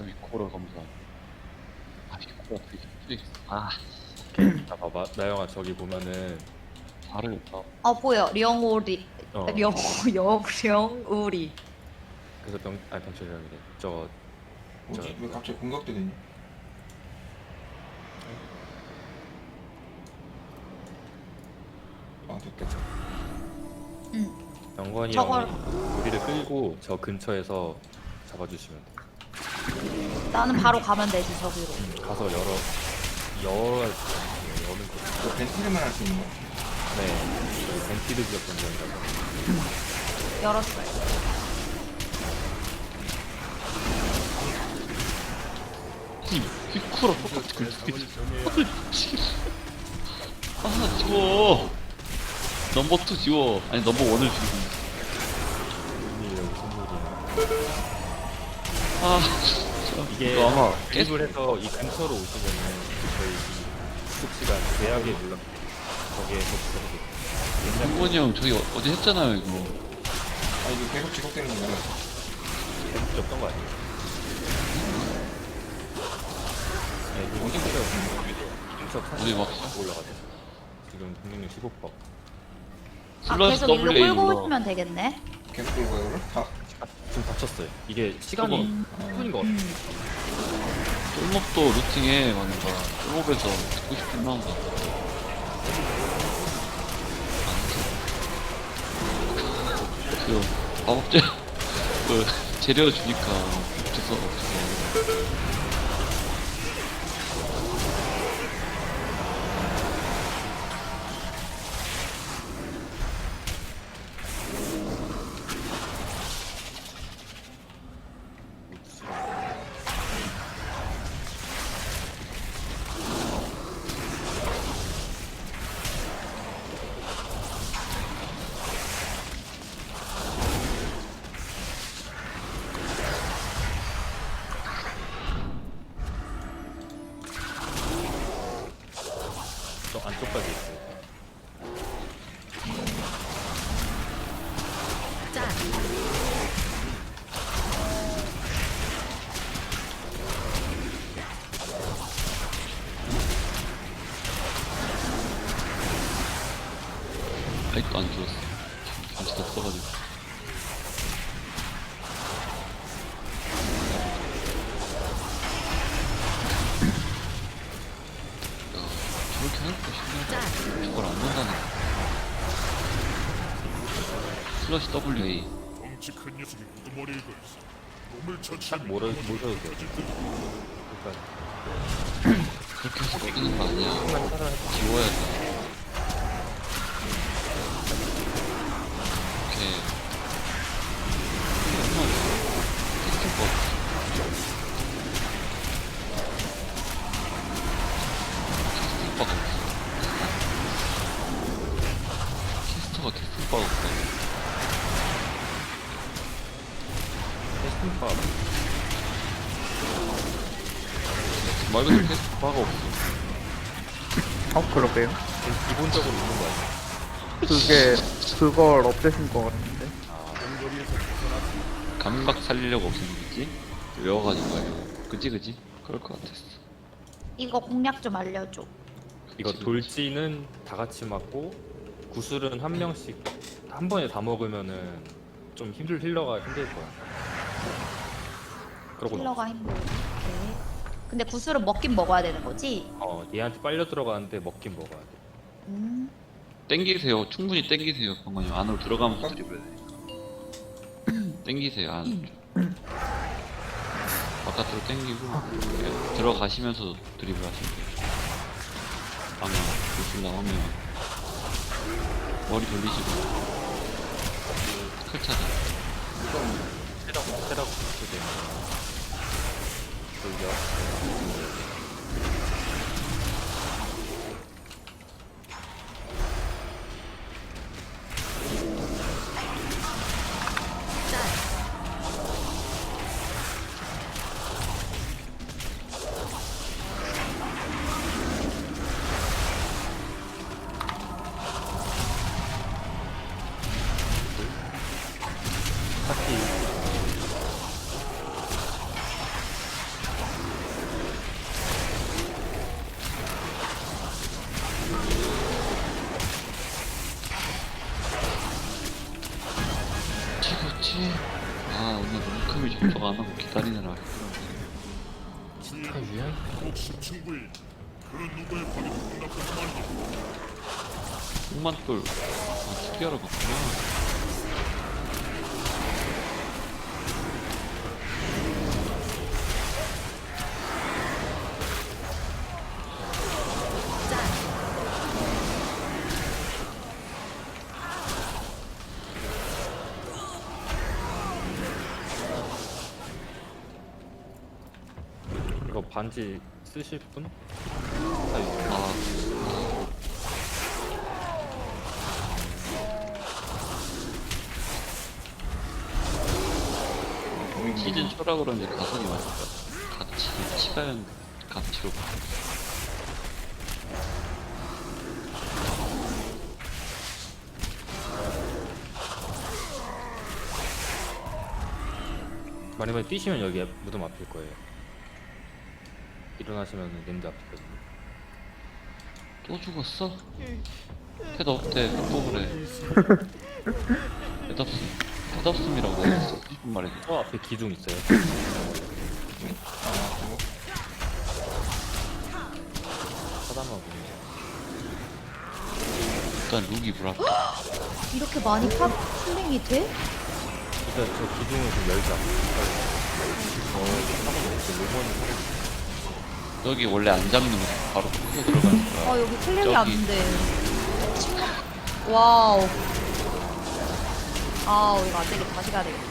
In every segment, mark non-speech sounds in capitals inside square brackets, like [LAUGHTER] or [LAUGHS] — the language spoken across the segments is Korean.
그다음에 코로 검사. 아 이게 코가 되게 아. 자 봐봐. 나영아 저기 보면은 발을 어, 어 보여. 령오리. 어. 령 영, 령우리. 그래서 병 아니 병철이라는데 저 뭐지? 저- 왜 갑자기 공격대 되니? 아 됐다. 응. 병건이 저걸- 형이 우리를 끌고 저 근처에서 잡아주시면 돼. 나는 바로 가면 되지 저기로 가서 열어 열어 여는 거. 이거 벤티를만 할 수 있는 거야 네. 저기 벤티드 지역 전쟁이라고. 열었어요 이 코로 똑같이 그아 지워. 넘버 2 지워. 아니 넘버 1을 지워. 이 무슨 소리야? 아. 이게 이거 아마 게임을 해서 이 근처로 오시면은 저희 이 수치가 대학에 거기에서 저기 옛날 김건이 형 저기 어- 어제 했잖아요 이거. 아 이거 계속 지속되는 거야 벤티 없던 거 아니에요? 네, 이거 언제부터 이중석 우리 막- 올라가죠. 지금 국민력 15%. 아 슬러시 계속 일로 끌고 눌러. 오시면 되겠네 계속 끌고 가요 그걸? 지금 다쳤어요. 이게 시간이 음. 1분인 것 같아요. 음. 쫄목도 루팅에 뭔가 쫄목에서 듣고 싶은 마음 같아. 그 마법제 [LAUGHS] 그 재료 주니까 어째서 어떻 처치하면 모르, 모셔도 돼요. 그러니까 그렇게 해서 먹이는 거 아니야. 지워야 돼. 그러게요. 기본적으로 있는 거 아니에요? 그게 그걸 없애신 것 같은데. 감각 살리려고 없애는겠지? 외워가지고 하려고. 그지 그지? 그럴 것 같았어. 이거 공략 좀 알려줘 이거 돌진은 다 같이 맞고 구슬은 한 명씩 한 번에 다 먹으면은 좀 힘들 힐러가 힘들 거야. 그러고 나 힐러가 힘들어 네. 근데 구슬은 먹긴 먹어야 되는 거지? 어 얘한테 빨려 들어가는데 먹긴 먹어야 돼. 음 땡기세요. 충분히 땡기세요. 방금 안으로 들어가면서 드리블 해야 되니까. [CLEARS THROAT] 땡기세요. 안으로. [CLEARS THROAT] 바깥으로 땡기고 이렇게 들어가시면서 드리블 하시면 돼요. 방향 조심 나오면 머리 돌리시고 칼 찾아. 세라고 세라고 그렇게 돼. 돌려. 안 하고 아그 누구의 방에도 끝났단 말이야. 흑만돌. 아 특이하러 갔구나 이거 반지 쓰실 분? 아 시즌 초라 그런지 가성이 맞을까 같이 시간 가치로 만약에 뛰시면 여기 무덤 앞일 거예요. 일어나시면 랜드 앞이거든요. 또 죽었어? 캣 없대 한꺼번에 캣 없음 캣 없음이라고 했어 20분 말이지 저 앞에 기둥 있어요. 아 차단하고 있네요. 일단 룩이 불합 [GASPS] 이렇게 많이 파 플링이 돼? 일단 저 기둥을 좀 열자. 어, 로먼이 사라졌어. 여기 원래 안 잡는 거 바로 부서 들어가니까 아 여기 저기. 안 돼. 와우. 아 이거 안 되겠다. 다시 가야 되겠다.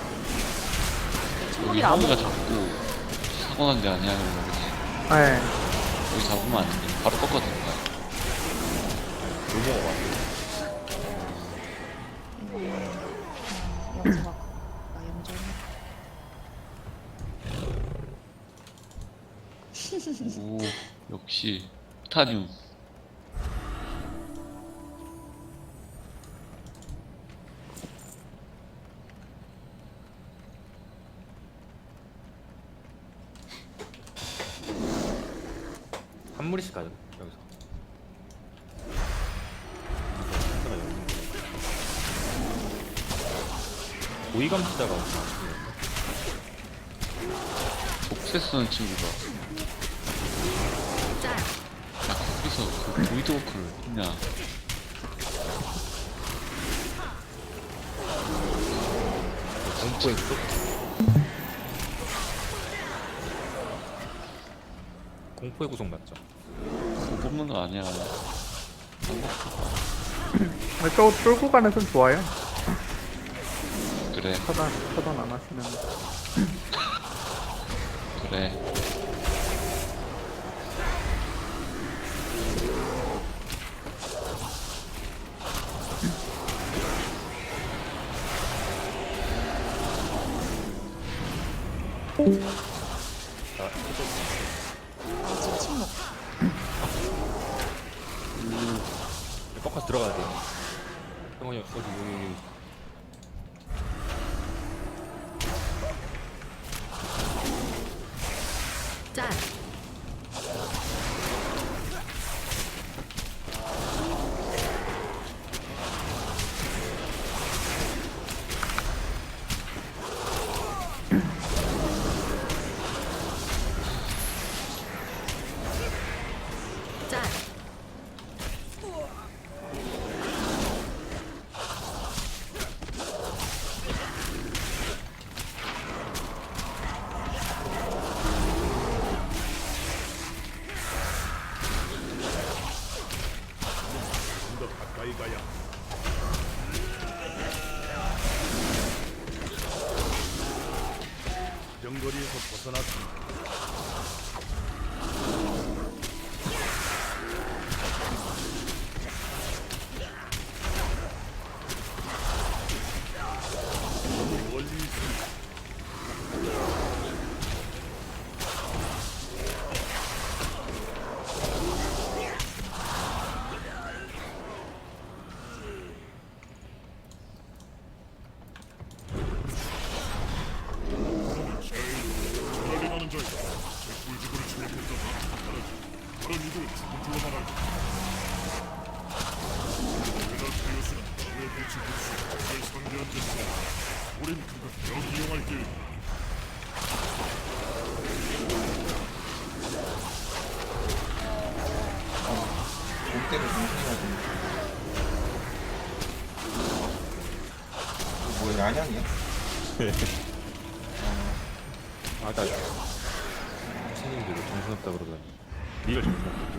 여기 친구들 안 형이가 먹어. 자꾸 사고 난데 아니야 그러면? 네. 여기 잡으면 안 돼. 바로 꺾어야 되는 거야. 로머가 왔어. 역시 타늄. 한 무리씩 가죠, 여기서. 여기 있는 거예요. 오이감시자가 없나? 독세 쓰는 친구가. 그 보이드워크를 했냐. 공포의 속? 공포의 구속 맞죠? 그 뽑는 거 아니야. 근데 저 쫄고 가는 선 좋아요. 그래, 차단, 차단 안 하시면. 그래. 아 지금 침묵. 꺾어서 들어가야 돼요. 형이 어디, 여기, 여기. 테이어스는 그의 빛이 흡수 그의 선대한 짓을 우린 그거 여기 이용할 길. 이거 뭐야, 야냥이야? 아까 친구들이 정신없다 그러더니 니가 정신없다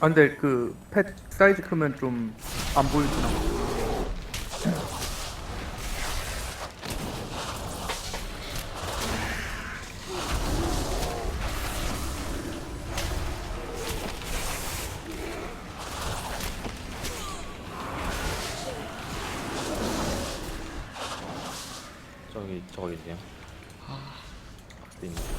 아 근데 그 펫 사이즈 크면 좀 안 보이구나? 저기 저거 있네요. 박스 있네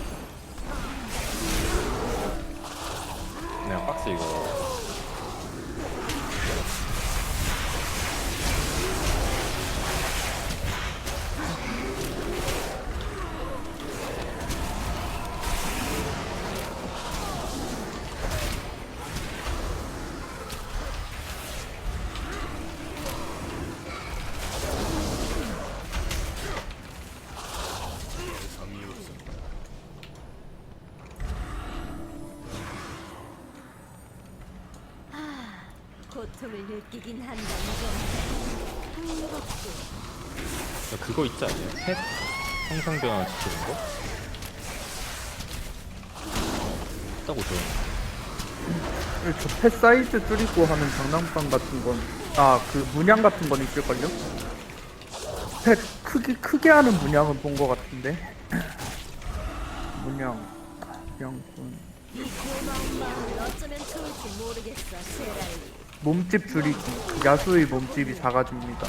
고통을 느끼긴 한다 이건. 흥미롭고. 야, 그거 있지 않냐? 펫? 형상 변화 지키는 거? 있다고 저펫 사이즈 줄이고 하는 장난감 같은 건 아 그 문양 같은 건 있을걸요? 펫 크기 크게 하는 문양은 본 것 같은데. [CLEARS THROAT] 문양 양꾼 이 고마운 마음을 어쩌면 좋을지 모르겠어 제랄리 몸집 줄이기 야수의 몸집이 작아집니다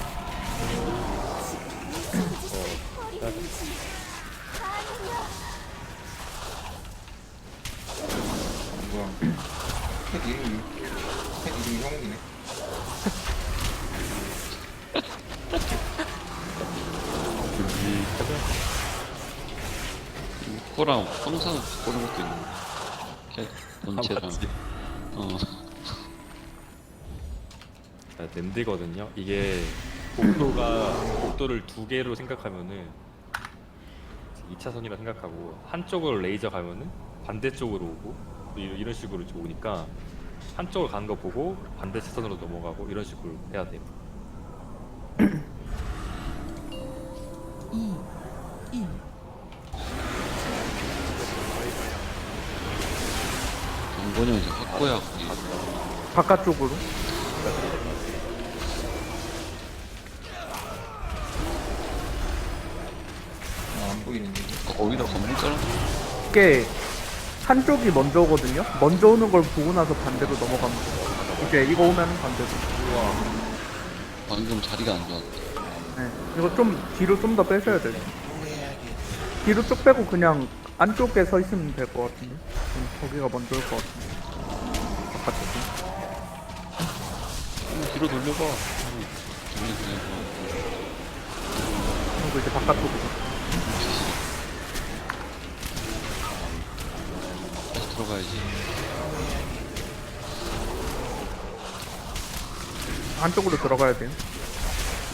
뭐야. 펫 이름이, 펫 이름이 형욱이네. 이 펫은 코랑 황상 꼬는 것도 있는 걔 본체랑 맞지? 어 아, 냄새거든요. 이게 복도가 복도를 두 개로 생각하면은 2차선이라 생각하고 한쪽으로 레이저 가면은 반대쪽으로 오고 이런, 이런 식으로 이제 오니까 한쪽을 가는 거 보고 반대 차선으로 넘어가고 이런 식으로 해야 돼요. 이번에 이제 거기 바깥쪽으로 보이는데. 거기다 건물 깔아. 이게 한쪽이 먼저 오거든요? 먼저 오는 걸 보고 나서 반대로 넘어가면 돼요. 이제 이거 오면 반대로. 방금 자리가 안 좋았다. 네. 이거 좀 뒤로 좀 더 빼셔야 돼요. 뒤로 쭉 빼고 그냥 안쪽에 서 있으면 될 것 같은데? 음, 거기가 먼저 올 것 같은데. 바깥쪽이 어, 뒤로 돌려봐. 그냥 그리고 이제 바깥쪽으로 다시 들어가야지. 안쪽으로 들어가야 돼요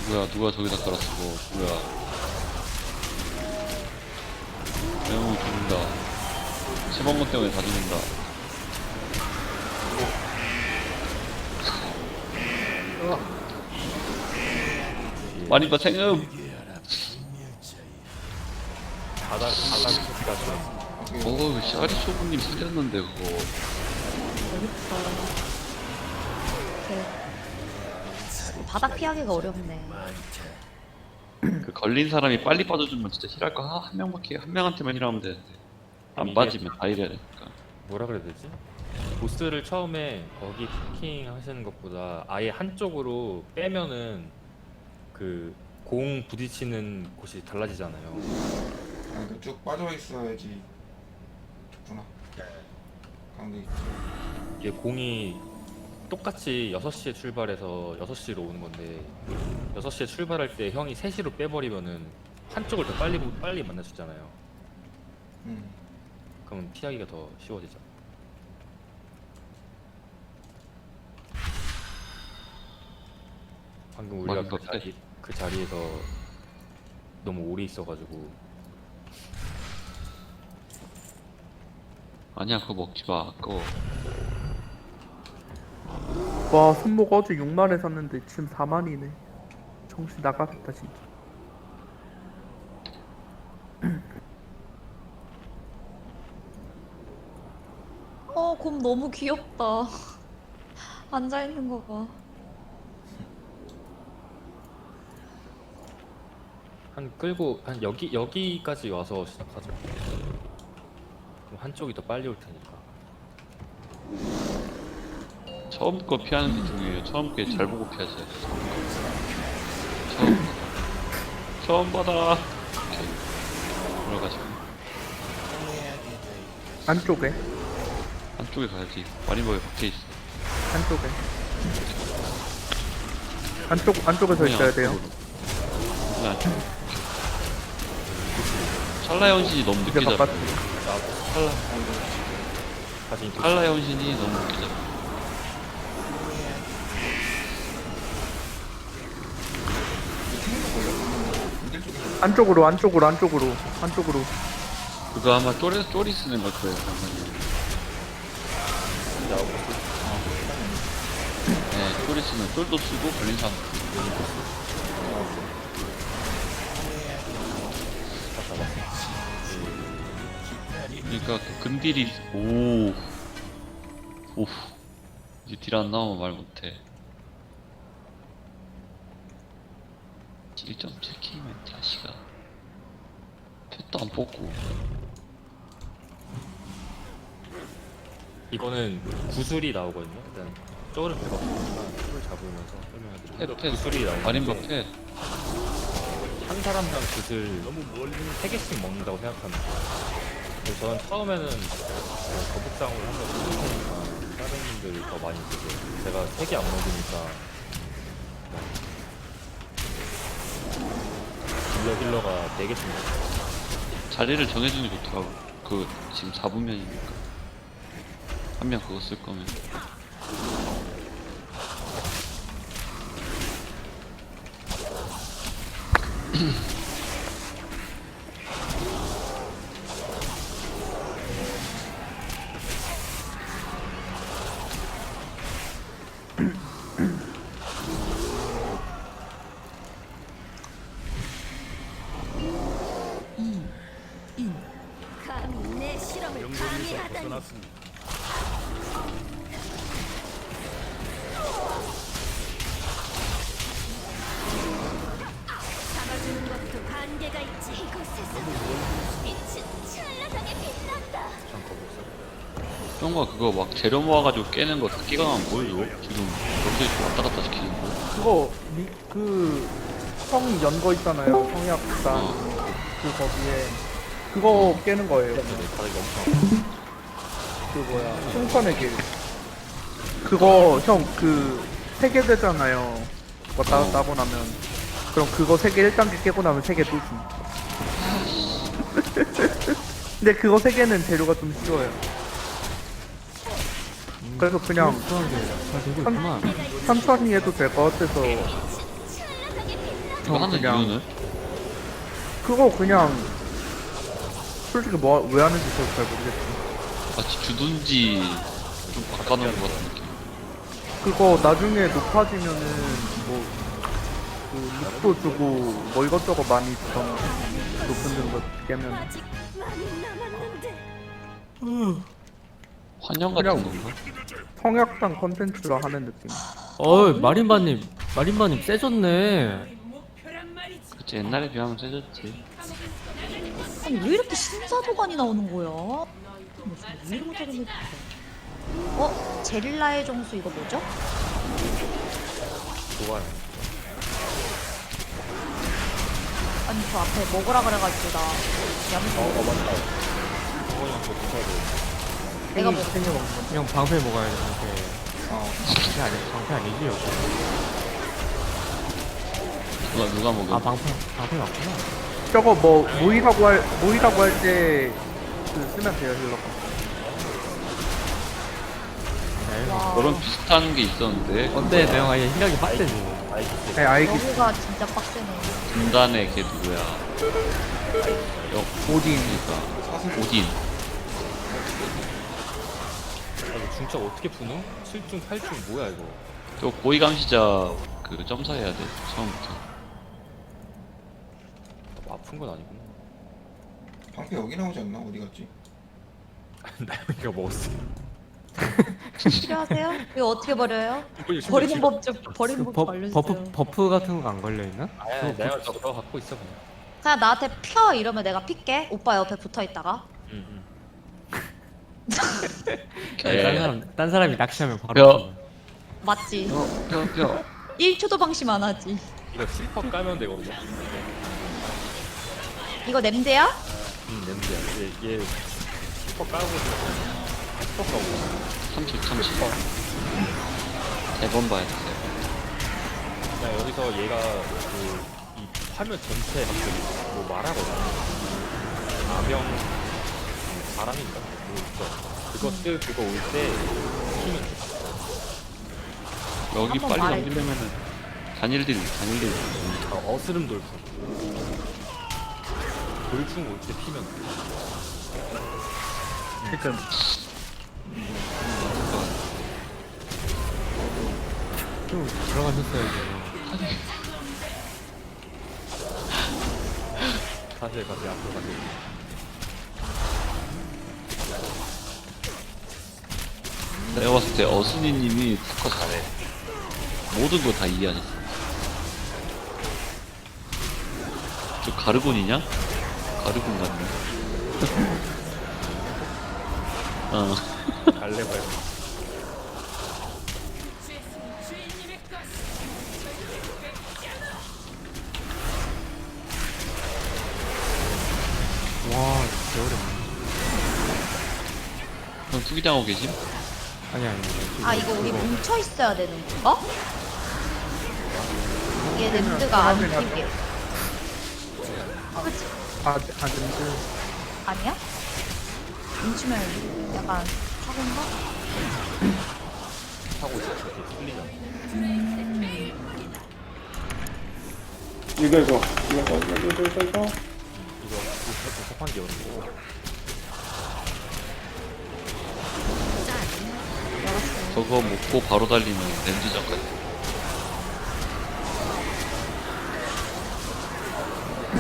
누구야 누가 저기다 깔았어 뭐. 누구야. 영웅이 죽는다. 시범건 때문에 다 죽는다. 많이 봐 생음 바닥 바닥 소리가 좀어 우 샤리 쇼부님 살렸는데 그거 바닥 피하기가 어렵네. 그 걸린 사람이 빨리 빠져주면 진짜 힐할 거 한 명밖에 한 명한테만 힐하면 되는데 안 빠지면 다 힐해야 되니까 뭐라 그래야 되지? 보스를 처음에 거기 피킹 하시는 것보다 아예 한쪽으로 빼면은 그 공 부딪히는 곳이 달라지잖아요. 아, 그러니까 쭉 빠져 있어야지. 이게 공이 똑같이 6시에 출발해서 6시로 오는 건데 6시에 출발할 때 형이 3시로 빼버리면은 한쪽을 더 빨리 빨리 만날 수 있잖아요. 음. 그러면 피하기가 더 쉬워지죠. 방금 우리가 그. 자리 그 자리에서 너무 오래 있어가지고 아니야 그거 먹지 마 아까워 와 손목 어제 6만에 샀는데 지금 4만이네 정신 나가겠다 진짜 [CLEARS THROAT] 어, 곰 너무 귀엽다. [LAUGHS] 앉아 있는 거 봐. 한 끌고 한 여기 여기까지 와서 시작하죠. 한쪽이 더 빨리 올 테니까. 처음 거 피하는 게 중요해요. 처음 게 잘 보고 피하세요. 처음 처음 받아. 오케이. 들어가시고. 안쪽에? 안쪽에 가야지. 마린버에 박혀 있어. 안쪽에. 안쪽 안쪽에 서 있어야 돼요? 네, 안쪽 찰나의 헌신이 너무 이제 늦게 바깥으 로 찰나 다시 인투. 찰나의 헌신이 너무 잡아 안쪽으로 안쪽으로 안쪽으로 안쪽으로. 그거 아마 쪼리, 쪼리 쓰는 걸 거예요 잠깐만요 네 쪼리 쓰면 쫄도 쓰고 걸린 사람 그러니까 그 근딜이 오 오. 이제 딜 안 나오면 말 못해 1.7K면 다시가 펫도 안 뽑고 이거는 구슬이 나오거든요. 일단 쪼를 밟아보니까 쪼를 잡으면서 설명해드릴게요. 펫, 펫, 구슬이 마린버 나오는데 펫한 사람당 구슬 너무 멀리 세 개씩 먹는다고 생각하면 돼요. 그래서 저는 처음에는 어, 거북상으로 한번 쓰니까 다른 분들이 더 많이 쓰고 제가 세개안 먹으니까. 힐러 힐러가 네 개씩 먹어요. 자리를 정해주는 게 좋더라고. 그 지금 4분면이니까. 한 명 그거 쓸 거면 재료 모아가지고 깨는 거 다 끼가 나면 보여줘 지금 여기서 왔다 갔다 시키는 거 그거 미, 그 성이 연거 있잖아요. 성약단 어. 그 거기에 그거 깨는 거예요. 그냥. 네, 가격이 엄청 그 뭐야? 승천의 길. 그거 형 그 세 개 되잖아요. 왔다 어. 갔다 하고 나면. 그럼 그거 세 개 1단계 깨고 나면 세 개 또 줌. [LAUGHS] 근데 그거 세 개는 재료가 좀 쉬워요 그래서 그냥 천, 천천히 해도 될 것 같아서 이거 하는 그냥- 이유는? 그거 그냥 솔직히 뭐 왜 하는지 저도 잘 모르겠어 마치 주둔지 좀 바꿔놓은 것 같은 느낌 그거 나중에 높아지면은 뭐, 그, 룩도 주고, 뭐 이것저것 많이 주잖아. 높은 등급 깨면. 아직 많이 남았는데 환영 같은 그냥- 건가? 성약당 컨텐츠로 하는 느낌. 어이 마린바님 마린바님 세졌네 그치 옛날에 비하면 세졌지 아니, 왜 이렇게 신사도관이 나오는 거야? 이런 것도 좀 어? 제릴라의 정수 이거 뭐죠? 좋아요. 아니, 저 앞에 먹으라 그래가지고 나 야무지게 어 맞다. 그거는 저 부사도 내가 뭐 생겨 먹는 거. 그냥 방패 먹어야 돼 방패. 어. 방패 아니 방패 아니지 여기? 누가 누가 먹여 아 방패 방패 맞구나. 저거 뭐, 모이라고 할, 모이라고 할 때, 그, 쓰면 돼요, 힐러가. 네. 와, 그런 비슷한 게 있었는데. 어때? 내가 얘 실력이 빡세지 아니, 알기, 여기가 진짜 빡세네. 중단에 걔 누구야? 오딘. 그러니까. 오딘 중차 어떻게 푸노? 7중 8중 뭐야 이거 또 고위 감시자 그 점사해야 돼 처음부터 뭐 아픈 건 아니구나 방패 여기 나오지 않나? 어디 갔지? [LAUGHS] 나영이가 먹었어 필요하세요? 이거 어떻게 버려요? 버리는 법 좀 버리는 그법 버, 알려주세요. 버프 버프 같은 거 안 걸려 있나? 아야 내가 저거 갖고 있어 그냥 그냥 나한테 펴 이러면 내가 필게. 오빠 옆에 붙어 있다가. 응응 예. 딴 사람 딴 사람이 낚시하면 뼈. 바로 맞지? 뼈뼈 1초도 방심 안 하지. 이거 슬퍼 까면 되거든요 이거 냄새야? 응 냄새야 얘, 얘 슬퍼 까고 슬퍼 까고 30 30 세번 봐야 돼 세번 그냥 여기서 얘가 그이 화면 전체에 갑자기 뭐 말하거든 아명 바람인가? 그거 뜨 그거 올때 키면 돼. 여기 한번 빨리 말해. 넘기려면은 단일딜 단일딜 어, 어스름 돌풍 돌풍 올 때 피면 돼. 그러니까 좀 들어가셨어야지. 가세요 가세요 앞으로 가세요 내가 봤을 때 어순이님이 특허 잘해 모든 거 다 이해하셨어 저 가르곤이냐? 가르곤 같네 [LAUGHS] 어 갈래 봐요 와 진짜 어렵네. 그럼 투기당하고 계심? 아니 아니. 아니. 아 이거 우리 뭉쳐 있어야 되는 건가? 얘 냄새가 안 튀게. 그치? 아, 아 근데 아니야? 뭉치면 약간 사고인가? 하고 있어 풀리잖아 이거 이거 이거 이거 이거 이거 이거 이거 이거 접한 게 어렵고 저거 먹고 바로 달리는 렌즈전까지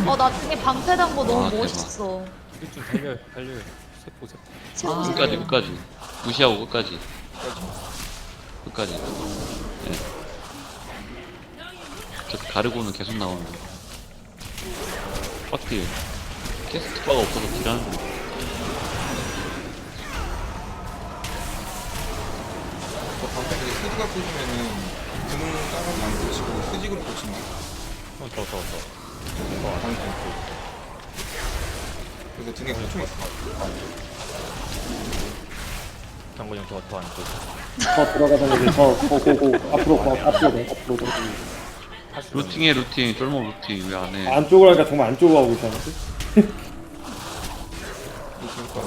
어 나중에 방패당거 너무 아, 대박. 멋있어. 이게 좀 달려 달려요. 세포 세포. 채우고 싶어. 끝까지 끝까지. 무시하고 끝까지. 끝까지. 예. 저 가르고는 계속 나오는 거 빡딜 캐스트바가 없어서 딜하는 거 스지가 꽂으면은 드문 까가지고 안 꽂히고 스직으로 꽂힌다. 더더더. 방패. 그래서 등에 꽂혀 있어. 장군형 더더 안쪽 더 들어가자마자 더 고고고 앞으로 더 앞으로 더 앞으로 더 루팅해 루팅 쫄모 루팅 왜 안 해? 안쪽으로 하니까 정말 안쪽으로 하고 있잖아. 이거 좋을 거라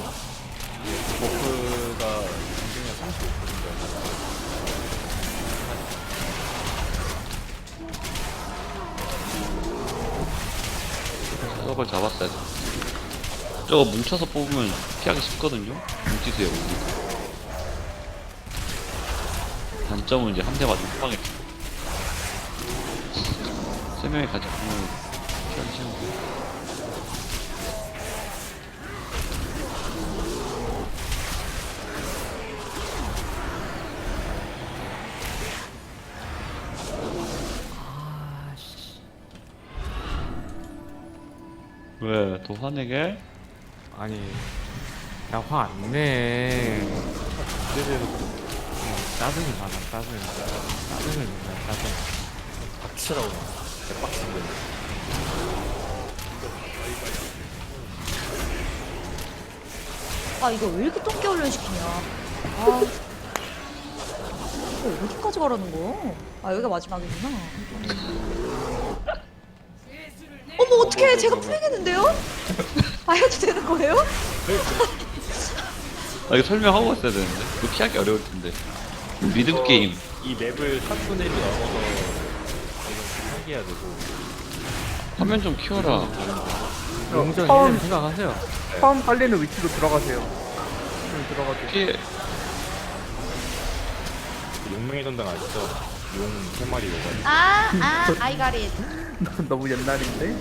걸 잡았어야 돼 저거 뭉쳐서 뽑으면 피하기 쉽거든요? 뭉치세요 단점은 이제 한 대 맞으면 후방에. 죽고 세 명이 같이 보면 왜? 더 화내게? 아니 나 화 안 내. 그래서 어, 짜증이 많아 짜증. 짜증을 내 짜증. 닥치라고 대박친데 아 이거 왜 이렇게 똥개 훈련시키냐 아 이거 어디까지 가라는 거야? 아 여기가 마지막이구나 어떡해 제가 풀리겠는데요? 아 해도 되는 거예요? 아 이거 설명하고 왔어야 되는데 이거 피하기 어려울 텐데 리듬 게임 이 맵을 4분의 1로 나눠서 이거 설계해야 되고 화면 좀 키워라 용전 처음- 이름 생각하세요. 처음 깔리는 위치로 들어가세요. 좀 들어가세요. 이게 용맹의 전당 아시죠? 용세 마리 오가지고 아, [LAUGHS] 아, 아이가리. 너무 옛날인데?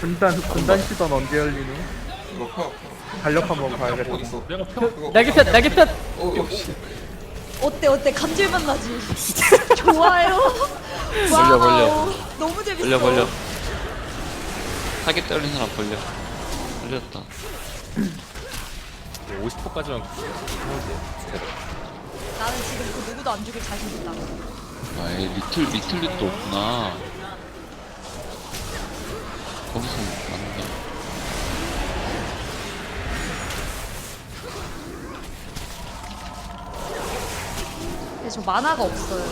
분단 분단 시선 언제 열리는? 이거 펴. 달력 한번 봐야겠다. 어디 있어? 내가 펴 그거 날개 폈, 날개 폈. 어, 어, 씨. 어때, 어때? 감질만 나지? 좋아요. 벌려, 벌려. 와우, 너무 재밌어. 벌려 벌려 타겟 떨린 사람 벌려 벌렸다 50%까지만 해도 돼 나는 지금 그 누구도 안 죽일 자신 있다. 아이 리틀 리틀릿도 없구나 만화가 없어요.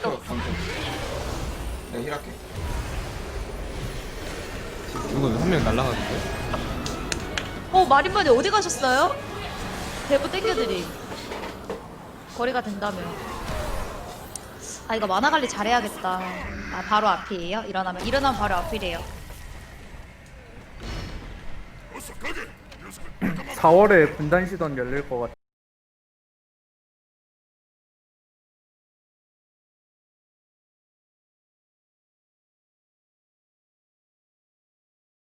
펴. 방금. 내가 힐할게. 누구 한명 날라가는데? 어, 마린마님 어디 가셨어요? 대부 땡겨드림. 거리가 된다며. 아, 이거 만화 관리 잘해야겠다. 아, 바로 앞이에요? 일어나면. 일어나면 바로 앞이래요. 4월에 분단 시선 열릴 것 같아.